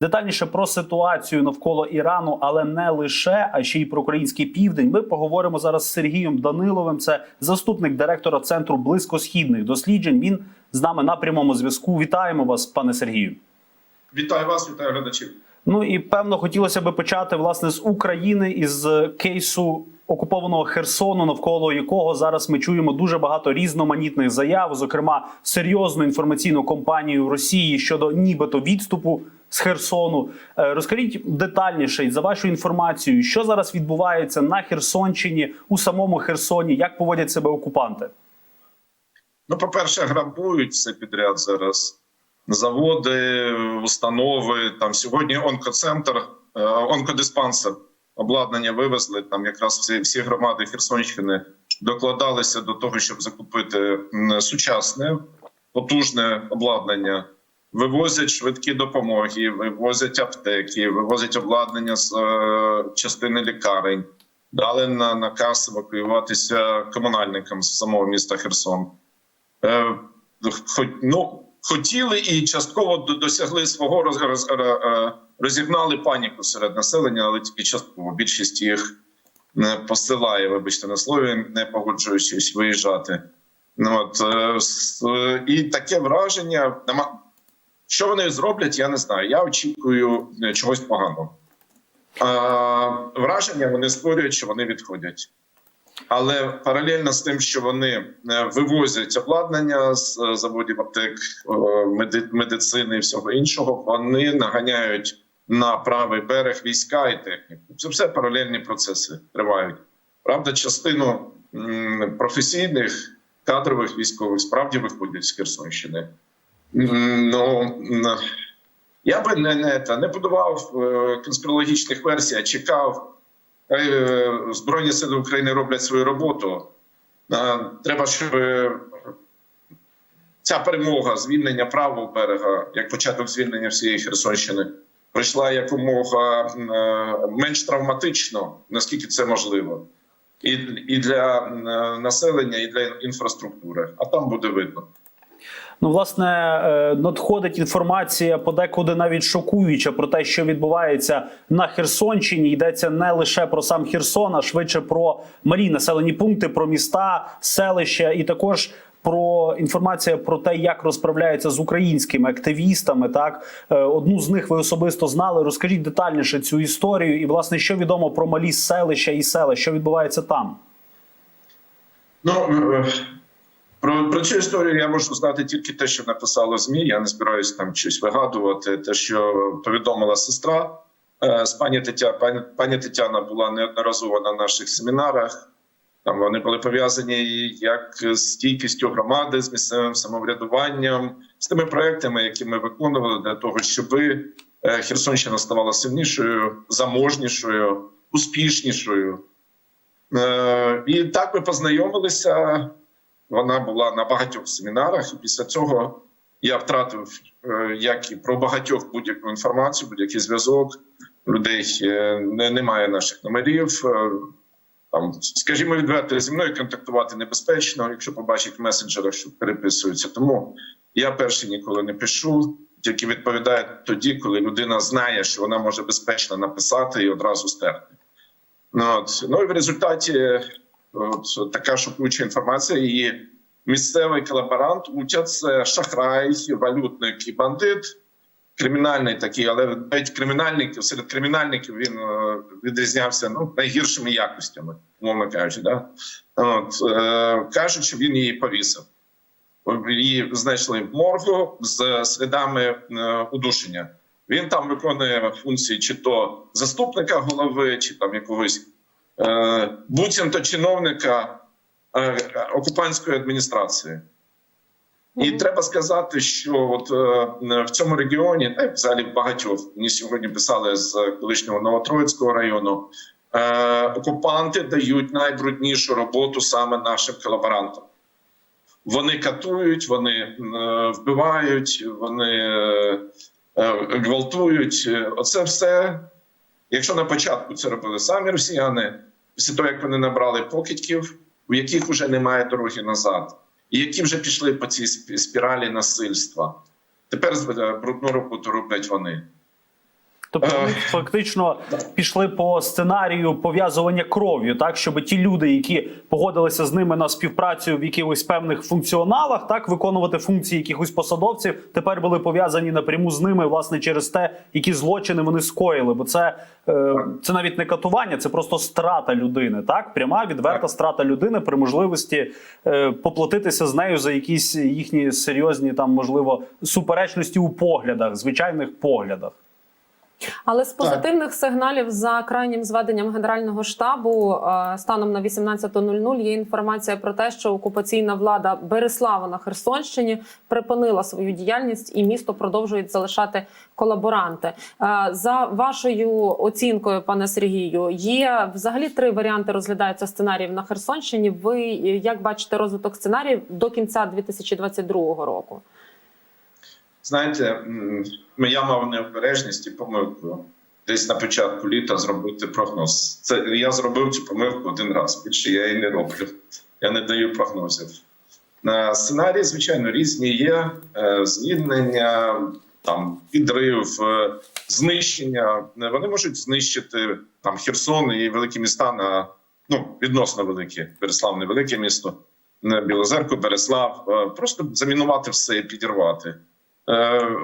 Детальніше про ситуацію навколо Ірану, але не лише, а ще й про український південь. Ми поговоримо зараз з Сергієм Даниловим. Це заступник директора центру близькосхідних досліджень. Він з нами на прямому зв'язку. Вітаємо вас, пане Сергію. Вітаю вас, вітаю глядачів. Ну і певно хотілося би почати власне з України із кейсу окупованого Херсону, навколо якого зараз ми чуємо дуже багато різноманітних заяв, зокрема серйозну інформаційну кампанію Росії щодо нібито відступу з Херсону. Е, Розкажіть детальніше за вашу інформацію, що зараз відбувається на Херсонщині у самому Херсоні, як поводять себе окупанти? Ну, по-перше, грабують все підряд зараз. Заводи, установи. Там сьогодні онкоцентр, е, онкодиспансер. Обладнання вивезли. Там якраз всі, громади Херсонщини докладалися до того, щоб закупити сучасне, потужне обладнання. Вивозять швидкі допомоги, вивозять аптеки, вивозять обладнання з е, частини лікарень. Дали на наказ евакуюватися комунальникам з самого міста Херсон. Е, хоч, ну, хотіли і частково досягли свого роз, роз, е, розігнали паніку серед населення, але тільки частково. Більшість їх не посилає, вибачте на слові, не погоджуючись виїжджати. Ну, от, е, е, і таке враження. Що вони зроблять, я не знаю. Я очікую е, чогось поганого. А, враження вони створюють, що вони відходять. Але паралельно з тим, що вони е, вивозять обладнання з е, заводів аптек, е, медицини і всього іншого, вони наганяють на правий берег війська і техніку. Це все паралельні процеси тривають. Правда, частину професійних кадрових військових справді виходять з Херсонщини. Ну я би не, не, не будував е, конспірологічних версій, а чекав. Е, Збройні сили України роблять свою роботу. Е, Треба, щоб е, ця перемога, звільнення правого берега, як початок звільнення всієї Херсонщини, пройшла якомога менш травматично, наскільки це можливо, і, для населення, і для інфраструктури. А там буде видно. Ну, власне, е, надходить інформація подекуди навіть шокуюча про те, що відбувається на Херсонщині. Йдеться не лише про сам Херсон, а швидше про малі населені пункти, про міста, селища, і також про інформація про те, як розправляються з українськими активістами. Так Е, одну з них ви особисто знали. Розкажіть детальніше цю історію, і власне, що відомо про малі селища і села, що відбувається там. Ну е, про, про цю історію я можу знати тільки те, що написало ЗМІ. Я не збираюся там щось вигадувати. Те, що повідомила сестра е, з пані Тетя, пані, пані Тетяна була неодноразово на наших семінарах. Там вони були пов'язані як з стійкістю громади, з місцевим самоврядуванням, з тими проектами, які ми виконували для того, щоб е, Херсонщина ставала сильнішою, заможнішою, успішнішою. Е, І так ми познайомилися. Вона була на багатьох семінарах, після цього я втратив е, як і про багатьох будь-яку інформацію, будь-який зв'язок. Людей е, не, немає наших номерів. Е, Там, скажімо, відверто зі мною контактувати небезпечно, якщо побачить в месенджерах, що переписуються. Тому я перший ніколи не пишу, тільки відповідаю тоді, коли людина знає, що вона може безпечно написати і одразу стерти. Ну, от. ну і в результаті от, така шокуюча інформація. І місцевий колаборант Утя це шахрай, валютник і бандит. Кримінальний такий, але навіть кримінальників серед кримінальників він е, відрізнявся ну, найгіршими якостями, умовно кажучи. Да? От, е, кажуть, що він її повісив. Її знайшли в моргу з слідами е, удушення. Він там виконує функції чи то заступника голови, чи там якогось буцімто чиновника е, окупантської адміністрації. І треба сказати, що от е, в цьому регіоні, та й взагалі багатьох мені сьогодні писали з колишнього Новотроїцького району. Е, окупанти дають найбруднішу роботу саме нашим колаборантам. Вони катують, вони е, вбивають, вони е, е, гвалтують. Оце все. Якщо на початку це робили самі росіяни, після того як вони набрали покидьків, у яких вже немає дороги назад, і які вже пішли по цій спіралі насильства. Тепер е, брудну роботу роблять вони. Тобто вони Е, фактично пішли по сценарію пов'язування кров'ю, так щоб ті люди, які погодилися з ними на співпрацю в якихось певних функціоналах, так виконувати функції якихось посадовців, тепер були пов'язані напряму з ними, власне, через те, які злочини вони скоїли. Бо це, е, це навіть не катування, це просто страта людини. Так, пряма відверта страта людини при можливості е, поплатитися з нею за якісь їхні серйозні там, можливо, суперечності у поглядах, звичайних поглядах. Але з позитивних сигналів за крайнім зведенням Генерального штабу е, станом на 18.00 є інформація про те, що окупаційна влада Береслава на Херсонщині припинила свою діяльність і місто продовжують залишати колаборанти. Е, За вашою оцінкою, пане Сергію, є взагалі три варіанти розглядаються сценаріїв на Херсонщині. Ви е, як бачите розвиток сценаріїв до кінця 2022 року? Знаєте, я мав необережність і помилку десь на початку літа зробити прогноз. Це я зробив цю помилку один раз. Більше я її не роблю. Я не даю прогнозів. На сценарії, звичайно, різні є Е, звільнення, там підрив, е, знищення. Е, Вони можуть знищити там Херсон і великі міста на ну відносно великі. Береслав не велике місто, Білозерку, Береслав. Е, Просто замінувати все і підірвати. Е,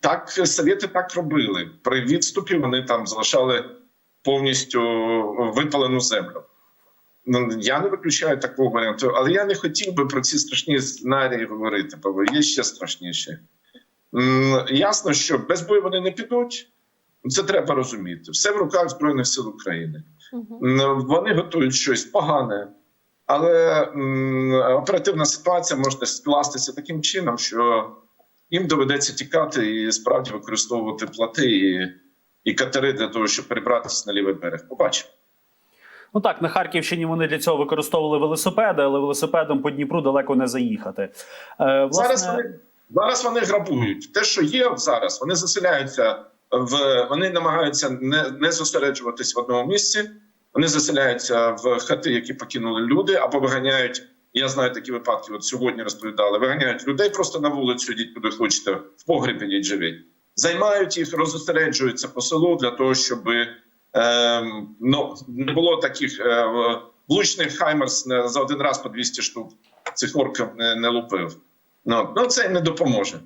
Так, совєти так робили. При відступі вони там залишали повністю випалену землю. Ну, Я не виключаю такого варіанту, але я не хотів би про ці страшні сценарії говорити, бо є ще страшніші. Ясно, що без бою вони не підуть. Це треба розуміти. Все в руках Збройних сил України. М, Вони готують щось погане, але оперативна ситуація може скластися таким чином, що їм доведеться тікати і справді використовувати плати і, і катери для того, щоб перебратися на лівий берег. Побачимо. Ну так, на Харківщині вони для цього використовували велосипеди, але велосипедом по Дніпру далеко не заїхати. Е, власне, Зараз вони зараз вони грабують. Те, що є зараз, вони заселяються в вони намагаються не, не зосереджуватись в одному місці. Вони заселяються в хати, які покинули люди, або виганяють. Я знаю такі випадки. От сьогодні розповідали. Виганяють людей просто на вулицю, йдіть куди хочете, в погріб ідіть живіть. Займають їх, розосереджуються по селу для того, щоб ем, ну не було таких е, влучних хаймерс за один раз по 200 штук. Цих орків не, не лупив. Ну, ну це не допоможе.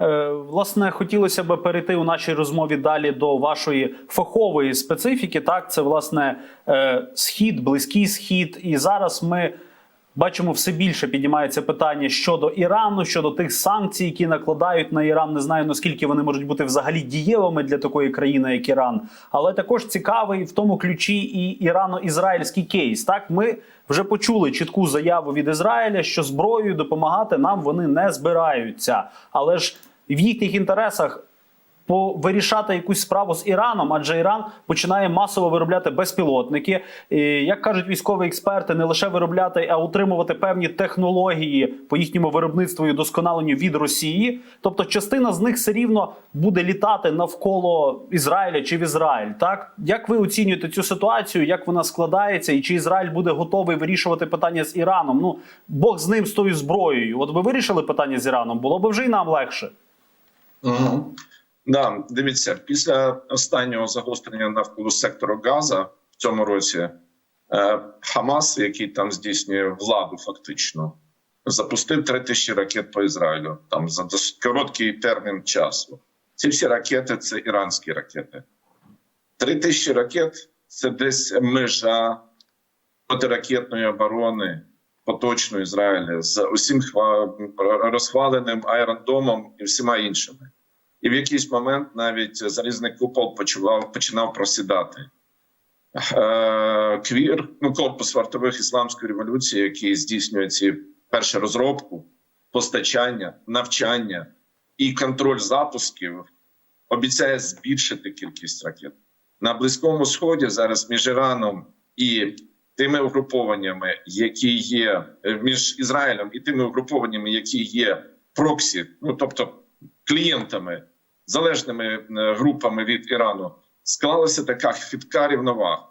Е, Власне, хотілося б перейти у нашій розмові далі до вашої фахової специфіки. Так, це власне е, схід, близький схід. І зараз ми бачимо все більше піднімається питання щодо Ірану, щодо тих санкцій, які накладають на Іран. Не знаю наскільки вони можуть бути взагалі дієвими для такої країни, як Іран. Але також цікавий в тому ключі і ірано-ізраїльський кейс. Так, ми вже почули чітку заяву від Ізраїля, що зброєю допомагати нам вони не збираються. Але ж в їхніх інтересах вирішати якусь справу з Іраном, адже Іран починає масово виробляти безпілотники. І, як кажуть військові експерти, не лише виробляти, а утримувати певні технології по їхньому виробництву і досконаленню від Росії. Тобто, частина з них все рівно буде літати навколо Ізраїля чи в Ізраїль. Так як ви оцінюєте цю ситуацію, як вона складається, і чи Ізраїль буде готовий вирішувати питання з Іраном? Ну Бог з ним з тою зброєю. От ви вирішили питання з Іраном, було б вже й нам легше. Угу. Да, дивіться, після останнього загострення навколо сектору Газа в цьому році е, Хамас, який там здійснює владу, фактично запустив 3 тисячі ракет по Ізраїлю там за досить короткий термін часу. Ці всі ракети це іранські ракети. 3 тисячі ракет це десь межа протиракетної оборони поточної Ізраїля з усім розхваленим аеродомом і всіма іншими. І в якийсь момент навіть залізний купол почував, починав просідати. Е, Квір, ну корпус вартових ісламської революції, який здійснює ці перші розробку, постачання, навчання і контроль запусків, обіцяє збільшити кількість ракет на близькому сході. Зараз між Іраном і тими угрупованнями, які є е, між Ізраїлем і тими угрупованнями, які є проксі, ну тобто клієнтами, залежними е, групами від Ірану, склалася така хитка рівновага.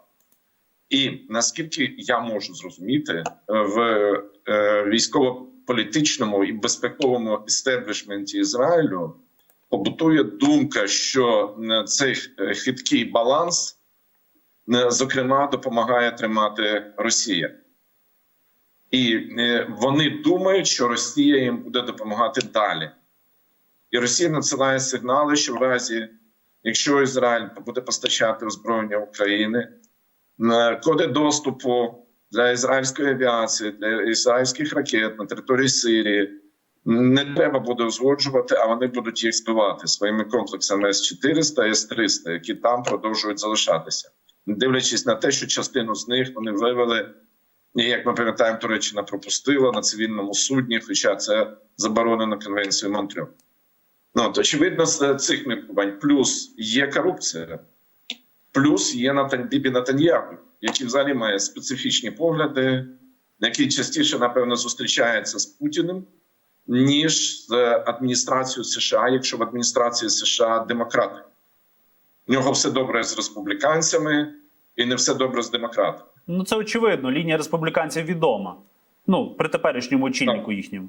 І наскільки я можу зрозуміти, е, в е, військово-політичному і безпековому істеблішменті Ізраїлю побутує думка, що цей хиткий баланс, зокрема, допомагає тримати Росія. І вони думають, що Росія їм буде допомагати далі. І Росія надсилає сигнали, що в разі, якщо Ізраїль буде постачати озброєння України, коди доступу для ізраїльської авіації, для ізраїльських ракет на території Сирії не треба буде узгоджувати, а вони будуть їх збивати своїми комплексами С-400 і С-300, які там продовжують залишатися, дивлячись на те, що частину з них вони вивели. І як ми пам'ятаємо, Туреччина пропустила на цивільному судні, хоча це заборонено конвенцією Монтрьо. Ну, от, очевидно, з цих міркувань. Плюс є корупція, плюс є Натан... Бібі Натаньяху, який взагалі має специфічні погляди, який частіше, напевно, зустрічається з Путіним, ніж з адміністрацією США, якщо в адміністрації США демократи. У нього все добре з республіканцями і не все добре з демократами. Ну це очевидно. Лінія республіканців відома. Ну при теперішньому очільнику їхньому.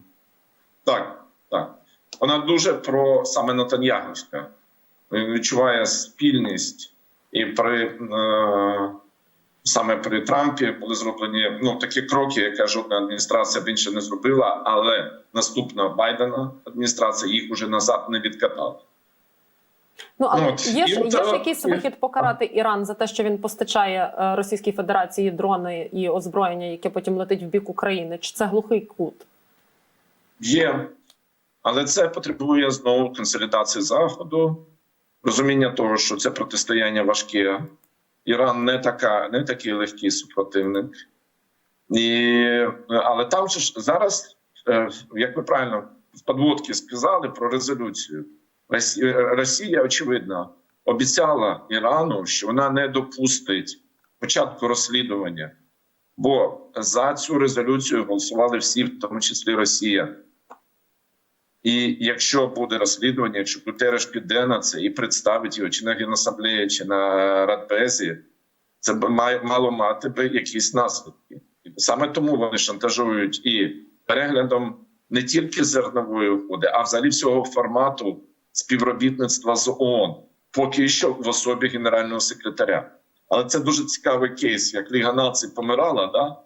Так, так. Вона дуже про саме Натаньягівська. Він відчуває спільність і при е, саме при Трампі були зроблені ну такі кроки, яка жодна адміністрація більше не зробила, але наступна Байдена адміністрація їх уже назад не відкатала. Ну але Ну, є ж є ж якийсь вихід покарати Іран за те, що він постачає е, Російській Федерації дрони і озброєння, яке потім летить в бік України. Чи це глухий кут? Є, але це потребує знову консолідації заходу, розуміння того, що це протистояння важке. Іран не така, не такий легкий супротивник. І, але там ж зараз, е, як ви правильно в подводці сказали про резолюцію, Росія очевидно обіцяла Ірану, що вона не допустить початку розслідування, бо за цю резолюцію голосували всі, в тому числі Росія. І якщо буде розслідування, якщо Гутереш піде на це і представить його чи на Генасамблеї, чи на Радбезі, це має мало мати би якісь наслідки. Саме тому вони шантажують і переглядом не тільки зернової угоди, а взагалі всього формату співробітництва з ООН, поки що в особі генерального секретаря. Але це дуже цікавий кейс, як Ліга націй помирала, да?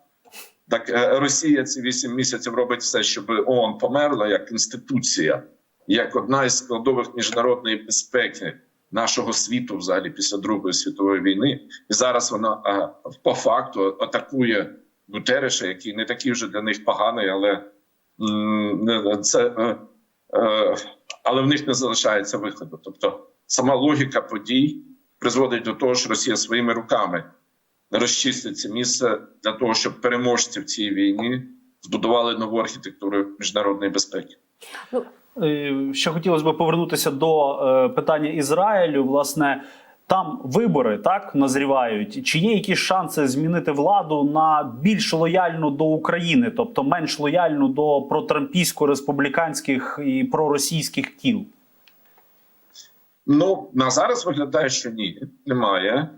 Так е, Росія ці вісім місяців робить все, щоб ООН померла як інституція, як одна із складових міжнародної безпеки нашого світу, взагалі після Другої світової війни. І зараз вона е, по факту атакує Гутереша, який не такий вже для них поганий, але це е, але в них не залишається виходу. Тобто сама логіка подій призводить до того, що Росія своїми руками розчистить це місце для того, щоб переможці в цій війні збудували нову архітектуру міжнародної безпеки. Е, Ще хотілося б повернутися до е, питання Ізраїлю. Власне, там вибори так назрівають. Чи є якісь шанси змінити владу на більш лояльну до України, тобто менш лояльну до протрампійсько-республіканських і проросійських кіл? Ну на зараз виглядає, що ні, немає.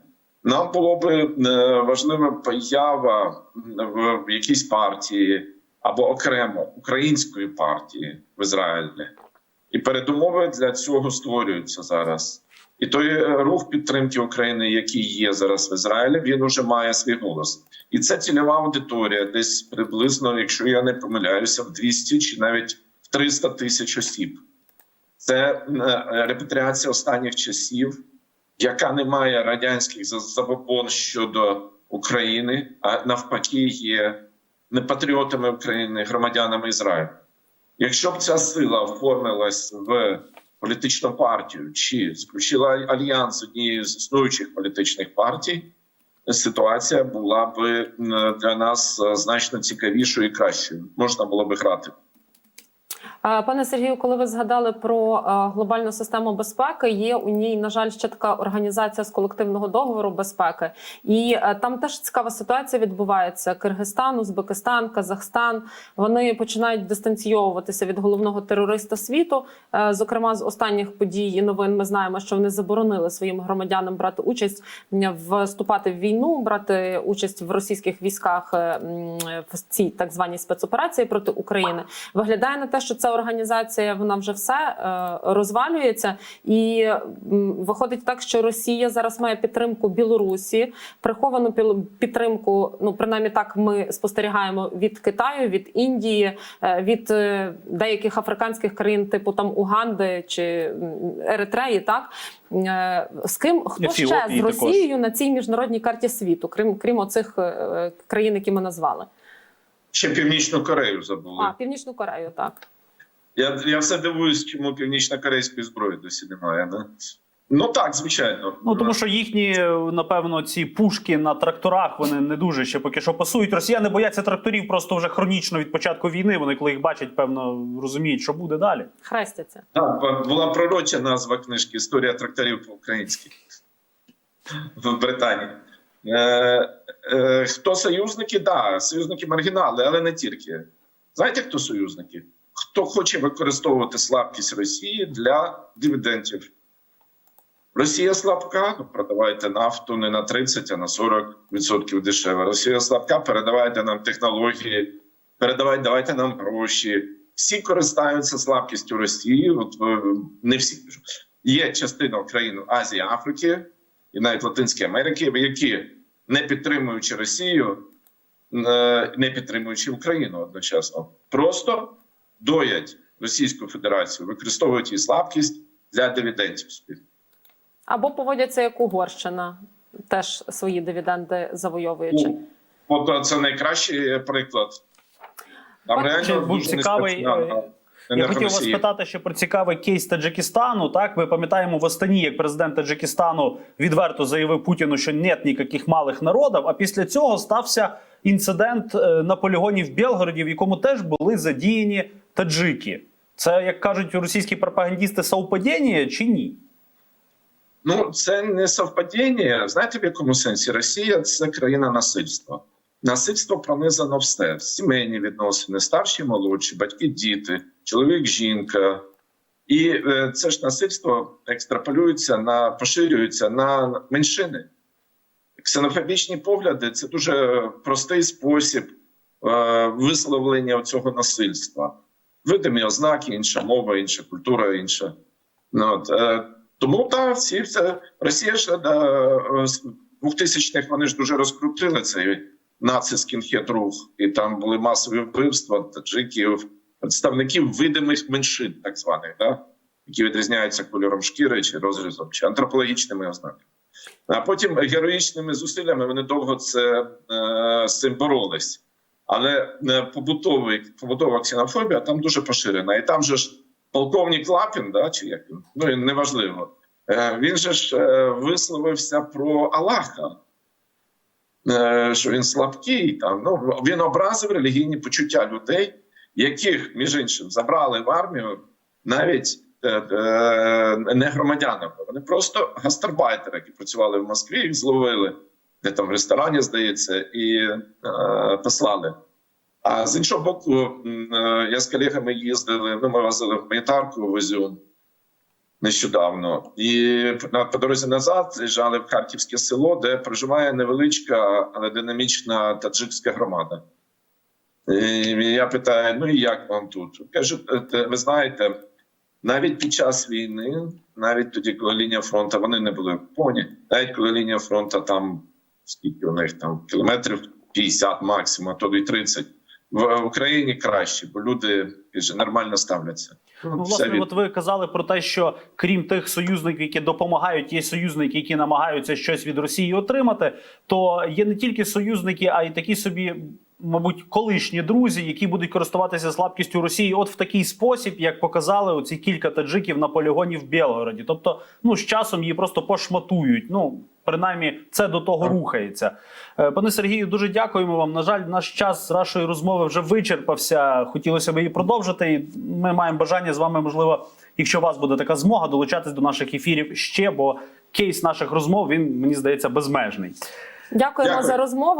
Нам було би е, важлива поява в в якійсь партії або окремо української партії в Ізраїлі, і передумови для цього створюються зараз. І той е, рух підтримки України, який є зараз в Ізраїлі, він уже має свій голос. І це цільова аудиторія, десь приблизно, якщо я не помиляюся, в 200 чи навіть в 300 тисяч осіб. Це е, репатріація останніх часів, яка не має радянських за- забобон щодо України, а навпаки, є не патріотами України, громадянами Ізраїлю. Якщо б ця сила оформилась в політичну партію чи заключила альянс з однією з існуючих політичних партій, ситуація була б для нас е, значно цікавішою і кращою. Можна було би грати. Пане Сергію, коли ви згадали про глобальну систему безпеки, є у ній, на жаль, ще така організація з колективного договору безпеки, і е, там теж цікава ситуація відбувається. Киргизстан, Узбекистан, Казахстан вони починають дистанційовуватися від головного терориста світу. Е, Зокрема, з останніх подій і новин ми знаємо, що вони заборонили своїм громадянам брати участь вступати в війну, брати участь в російських військах е, в цій так званій спецоперації проти України. Виглядає на те, що це організація вона вже все е, розвалюється, і виходить так, що Росія зараз має підтримку Білорусі, приховану підтримку. Ну принаймні так ми спостерігаємо від Китаю, від Індії, е, від е, деяких африканських країн, типу там Уганди чи Еритреї. Так Е, з ким хто ще Ефіопії з також. Росією на цій міжнародній карті світу, крім крім оцих е, країн, які ми назвали? Ще Північну Корею забули. А Північну Корею, так. Я, я все дивуюсь, чому північно-корейської зброї досі немає. Да? Ну так, звичайно. Ну тому що їхні, напевно, ці пушки на тракторах вони не дуже ще поки що пасують. Росіяни бояться тракторів просто вже хронічно від початку війни. Вони, коли їх бачать, певно розуміють, що буде далі. Хрестяться. Так, була пророча назва книжки Історія тракторів по-українськи в Британії. Е, е, хто союзники? Так, да, союзники маргінали, але не тільки. Знаєте, хто союзники? Хто хоче використовувати слабкість Росії для дивідендів? Росія слабка, ну продавайте нафту не на 30, а на 40% дешеве. Росія слабка, передавайте нам технології, передавайте, давайте нам гроші. Всі користаються слабкістю Росії. От е, не всі. Є частина країн Азії, Африки і навіть Латинської Америки, які не підтримуючи Росію, е, не підтримуючи Україну одночасно, просто доять Російську Федерацію, використовують її слабкість для дивідендів. собі. Або поводяться як Угорщина, теж свої дивіденди завойовуючи. Ну, От це найкращий приклад. Там реально був дуже цікавий, е, Я хотів вас спитати ще про цікавий кейс Таджикистану. Так, ви пам'ятаємо в Астані, як президент Таджикистану відверто заявив Путіну, що нет ніяких малих народів. А після цього стався інцидент е, на полігоні в Білгороді, в якому теж були задіяні таджики. Це як кажуть російські пропагандісти, совпадіння чи ні? Ну, це не совпадіння. Знаєте, в якому сенсі? Росія це країна насильства. Насильство пронизано все: сімейні відносини, старші, молодші, батьки, діти, чоловік, жінка. І е, це ж насильство екстраполюється на поширюється на меншини. Ксенофобічні погляди це дуже простий спосіб е, висловлення цього насильства. Видимі ознаки, інша мова, інша культура, інша. Ну, от, е, тому так, всі це Росія ж з 2000-х вони ж дуже розкрутили цей нацистський рух, і там були масові вбивства таджиків, представників видимих меншин, так званих, да? які відрізняються кольором шкіри чи розрізом, чи антропологічними ознаками. А потім героїчними зусиллями вони довго це е, з цим боролись. Але е, побутовий побутова ксенофобія там дуже поширена. І там же ж полковник Лапін, да, чи як він, ну неважливо. Е, він же ж е, висловився про Аллаха, що він слабкий. Там ну він образив релігійні почуття людей, яких між іншим забрали в армію навіть не громадянами. Вони просто гастарбайтери, які працювали в Москві, їх зловили де там в ресторані, здається, і е, послали. А з іншого боку, е, я з колегами їздили. Ну, ми возили гуманітарку в Ізюм нещодавно, і на по дорозі назад заїжджали в Харківське село, де проживає невеличка, але динамічна таджикська громада. І я питаю: ну і як вам тут? Кажуть, «Е, ви знаєте, навіть під час війни, навіть тоді, коли лінія фронту, вони не були в поні, навіть коли лінія фронту там скільки у них там кілометрів 50 максимум, а то й 30. В Україні краще, бо люди нормально ставляться. Ну, власне, від- от ви казали про те, що крім тих союзників, які допомагають, є союзники, які намагаються щось від Росії отримати. То є не тільки союзники, а й такі собі, мабуть, колишні друзі, які будуть користуватися слабкістю Росії, от в такий спосіб, як показали оці кілька таджиків на полігоні в Білгороді. Тобто, ну з часом її просто пошматують. Ну принаймні, це до того рухається. Е, Пане Сергію, дуже дякуємо вам. На жаль, наш час з нашої розмови вже вичерпався. Хотілося б її продовжити. І ми маємо бажання з вами, можливо, якщо у вас буде така змога, долучатись до наших ефірів ще, бо кейс наших розмов він мені здається безмежний. Дякуємо Дякую. за розмову.